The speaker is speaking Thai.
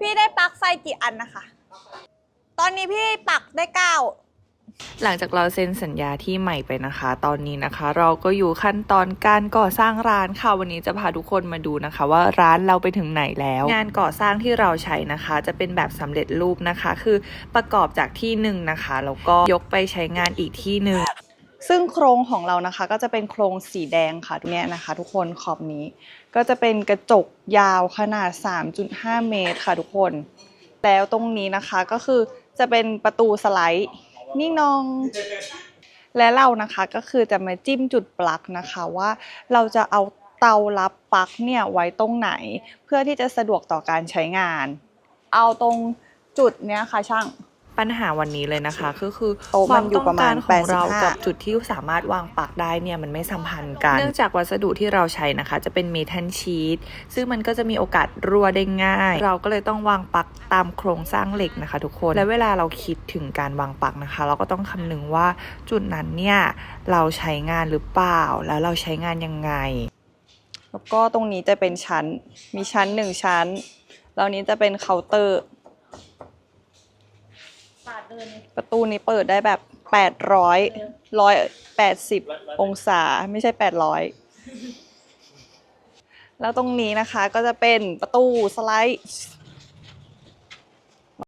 พี่ได้ปลั๊กไฟกี่อันนะคะ ตอนนี้พี่ปักได้เก้า หลังจากเราเซ็นสัญญาที่ใหม่ไปนะคะ ตอนนี้นะคะ เราก็อยู่ขั้นตอนการก่อสร้างร้านค่ะวันนี้จะพาทุกคนมาดูนะคะ ว่าร้านเราไปถึงไหนแล้ว งานก่อสร้างที่เราใช้นะคะ จะเป็นแบบสำเร็จรูปนะคะ คือประกอบจากที่หนึ่งนะคะแล้วก็ยกไปใช้งานอีกที่หนึ่ง ซึ่งโครงของเรานะคะก็จะเป็นโครงสีแดงค่ะตรงเนี้ยนะคะ ทุกคนขอบนี้ ก็จะเป็นกระจกยาวขนาด 3.5 เมตรค่ะทุกคน แล้วตรงนี้นะคะก็คือจะเป็นประตูสไลด์นี่งนอง และเรานะคะก็คือจะมาจิ้มจุดปลั๊กนะคะว่าเราจะเอาเตารับปลั๊กเนี่ยไว้ตรงไหน เพื่อที่จะสะดวกต่อการใช้งาน เอาตรงจุดเนี้ยค่ะช่าง ปัญหาวันนี้เลยนะคะ ก็คือโต๊ะความัมนอยู่ต้องประมาการณของเรา85กับจุดที่สามารถวางปักได้เนี่ยมันไม่สัมพันธ์กัน เนื่องจากวัสดุที่เราใช้นะคะ จะเป็นเมทัลชีตซึ่งมันก็จะมีโอกาสรั่วได้ง่าย เราก็เลยต้องวางปักตามโครงสร้างเหล็กนะคะ ทุกคนและเวลาเราคิดถึงการวางปักนะคะ เราก็ต้องคำนึงว่าจุดนั้นเนี่ยเราใช้งานหรือเปล่า แล้วเราใช้งานยังไงแล้วก็ตรงนี้จะเป็นชั้น มีชั้นหนึ่งชั้น แล้วนี้จะเป็นเคาน์เตอร์ ประตูนี้เปิดได้แบบแปดร้อยร้อยแปดสิบองศาไม่ใช่แปดร้อยแล้วตรงนี้นะคะก็จะเป็นประตูสไลด์